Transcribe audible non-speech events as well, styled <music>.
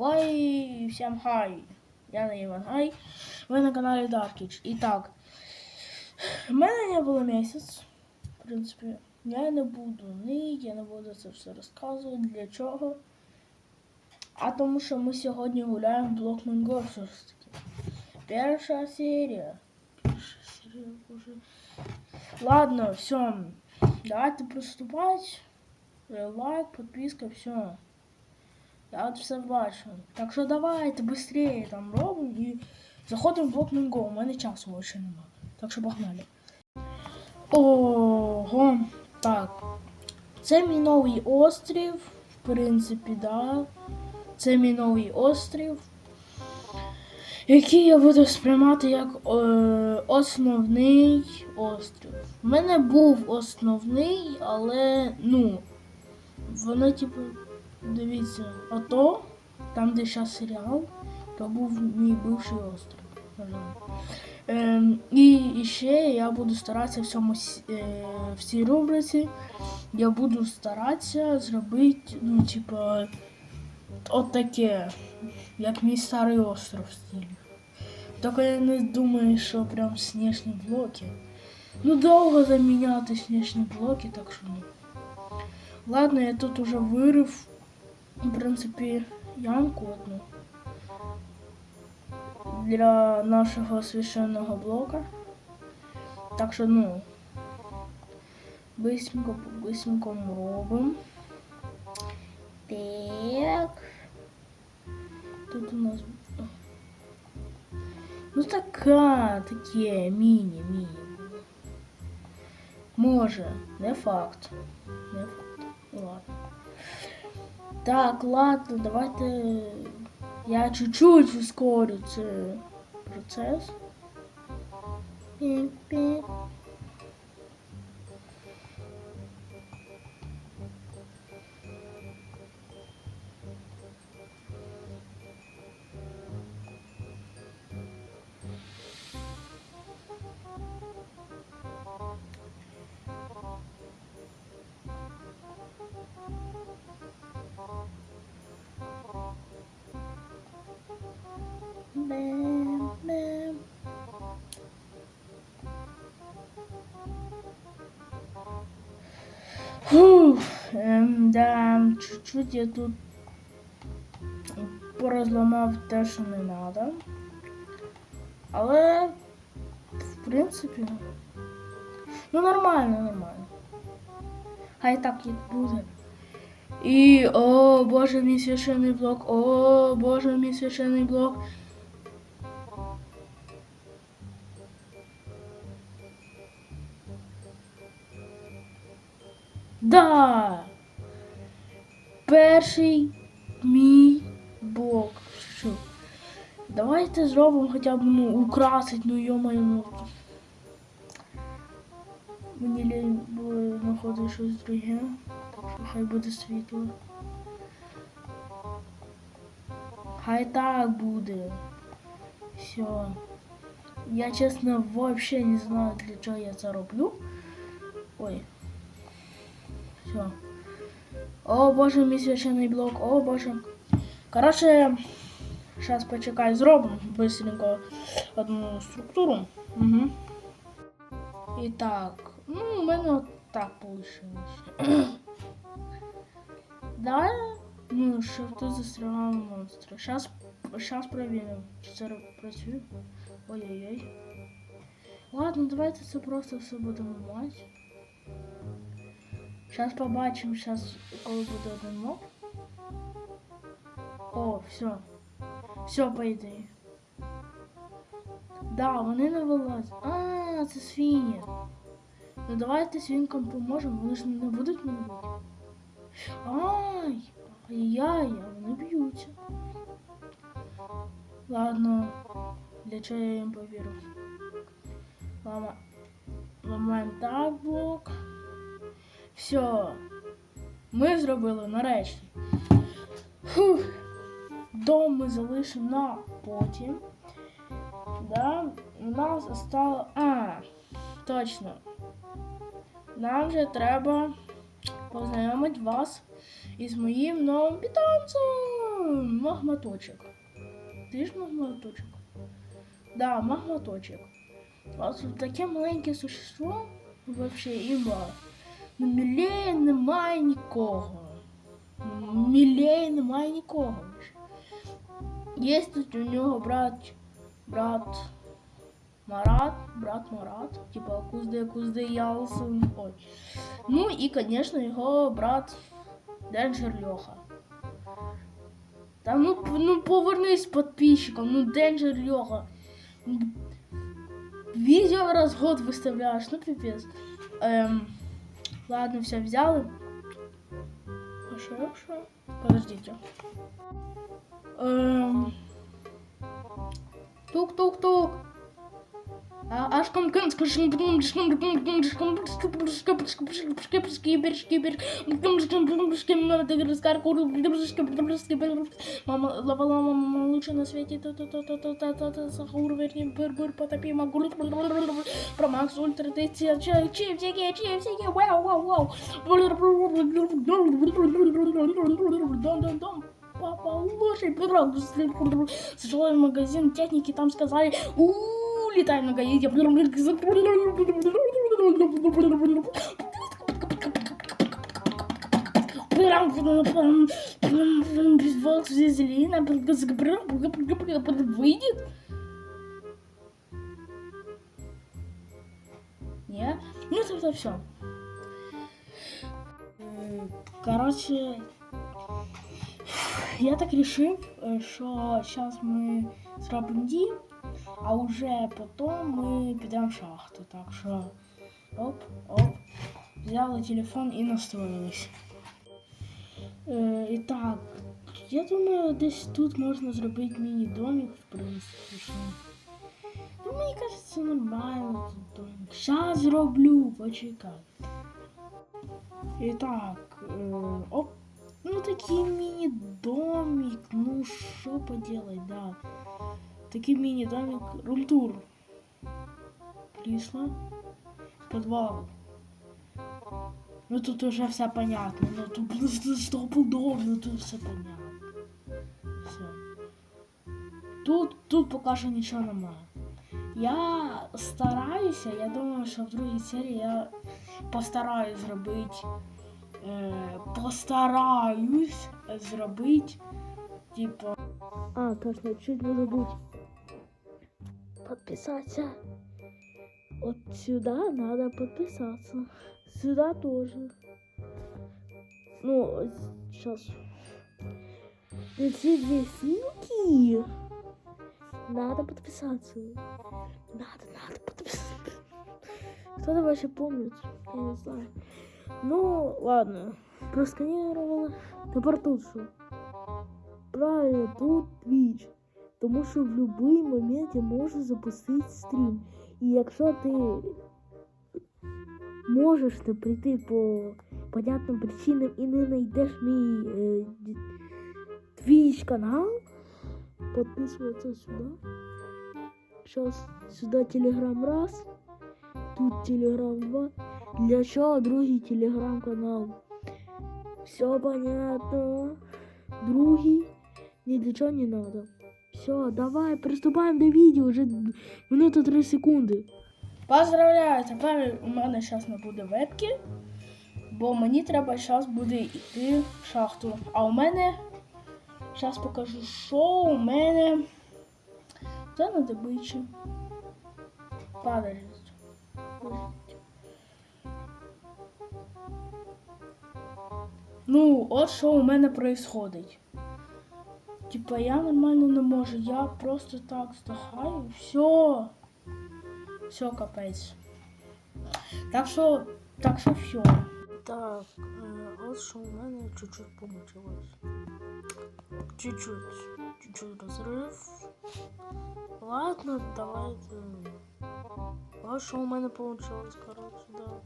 Вай, всем хай! Я на Іван Гай. Ви на каналі Darkich. І так, в мене не було місяць. В принципі, я не буду ні, я не буду це все розказувати. Для чого? А тому що ми сьогодні гуляємо в блок Монго все ж таки. Перша серія. Перша серія, боже. Ладно, все. Давайте приступать. Лайк, подписка, все. Я от все бачу. Так що давайте швидше там робимо і заходимо в блок Монго. У мене часу більше нема. Так що погнали. Ого. Так. Це мій новий острів. В принципі, да. Це мій новий острів. Який я буду сприймати як е, основний острів. У мене був основний, але ну. Воно, типу, дивіться, ото, там, де зараз серіал, то був мій бивший можливо. Ем, і, ще я буду старатися в цьому е, в цій рубриці. Я буду старатися зробити, ну, типа, от таке, як мій старий остров в стилі. Тільки я не думаю, що прям сніжні блоки. Ну, довго заміняти сніжні блоки, так що ну. Ладно, я тут уже вирив, в принципі, ямку одну для нашого священного блока. Так що, ну, быстренько по быстренькому робимо. Так. Тут у нас. Ну така, таке, міні, міні. Може, не факт. Не факт. Ладно. Так, ладно, давайте я чуть-чуть ускорю цей процес. Пі-пі. Чуть-чуть я тут порозламав те, що не треба. Але, в принципі, ну нормально, нормально. Хай так і буде. І о, боже, мій священний блок, о, боже, мій священний блок. Да. Перший мій блок. Що? Давайте зробимо хоча б ну, украсить, ну йомаю, ну. Мені лінь було знаходити щось друге. Хай буде світло. Хай так буде. Все. Я чесно вообще не знаю, для чого я це роблю. Ой. Все. О боже, мій священний блок, о боже. Коротше, зараз почекай, зробимо быстренько одну структуру. Угу. І так, ну, у мене от так вийшло. <clears throat> да? Ну, що тут застрягали монстри. Зараз, зараз перевіримо, чи це працює. Ой-ой-ой. Ладно, давайте це просто все будемо мати. Сейчас побачимо, сейчас коли буде один моб. О, все. Все, по ідеї. Да, вони не вилазять. А, це свині. Ну давайте свинкам поможемо, вони ж не будуть мене бити. Ай, ай-яй, вони б'ються. Ладно, для чого я їм повірю? Лама. Ламаємо так блок. Все. Ми зробили нарешті. Фух. Дом ми залишимо на потім. Да, у нас остало. А, точно. Нам вже треба познайомити вас із моїм новим питомцем. магматочек. Ти ж магматочек? Да, магматочек. Вот таке маленьке существо вообще імба. Ну, мілей немає нікого. Мілей немає нікого. Є тут у нього брат, брат Марат, брат Марат, типа кузде кузде ялсен. Ой. Ну і, конечно, його брат Денджер Льоха. Та ну, п- ну повернись подписчикам, ну Денджер Льоха. Видео раз в год выставляешь, ну пипец. Эм, ладно, все взяли. Хорошо. Подождите. Эм, тук-тук-тук. А аж ком ком скажем ком скажем ком ком скажем скажем скажем скажем скибер скибер ком скажем скажем надо раскар куру скибер скибер мама лава лава мама лучше на свете то то то то то то то то сахур верни быр быр потопи магур про Макс ультра ты чип чип всякие чип всякие вау вау вау дом дом дом Папа, лучший пирог. Зашел в магазин техники, там сказали, у летай на. Вазелина выйдет? Не? Ну тогда все. Короче, я так решив, що зараз ми зробимо дім, а вже потім ми підемо в шахту. Так що оп, оп, взяли телефон і настроїлись. Е, і так, я думаю, десь тут можна зробити міні-домик, в принципі. що. Ну, мені кажеться, нормально тут домик. Щас зроблю, почекай. І так, е, оп. Ну, такий мини-домик, ну что поделать, да. Такий мини-домик, румтур. Крісло. Подвал. Ну тут уже все понятно, ну тут ну тут все понятно. Все. Тут, тут поки що нічого немає. Я стараюся, я думаю, що в другій серії я постараюсь зробити е, постараюсь зробити, типа. А, точно, чуть не забудь. Подписаться. Вот сюда надо подписаться. Сюда тоже. Ну, сейчас. Эти две ссылки. Надо подписаться. Надо, надо подписаться. Кто-то вообще помнит? Я не знаю. Ну, ладно. Просканірували. Тепер тут що? Правильно, тут Twitch. Тому що в будь-який момент я можу запустити стрім. І якщо ти можеш ти прийти по понятним причинам і не знайдеш мій е, Twitch канал, підписуватися сюди. Зараз сюди телеграм раз, тут телеграм два. Для чого другий телеграм-канал? Все понятно. Другий ни для чого не надо. Все, давай, приступаємо до відео, вже минута 3 секунди. Поздравляю, тепер у мене зараз не буде вебки, бо мені треба зараз буде йти в шахту. А у мене зараз покажу, що у мене це на добичі. Подождіть. Ну, от що у мене происходить. Типа я нормально не можу, я просто так здохаю. Все. Все, капець. Так що, так що все. Так, от що у мене чуть-чуть помучилось. Чуть-чуть. Чуть-чуть розрив. Ладно, давайте. От що у мене получилось, коротше, да.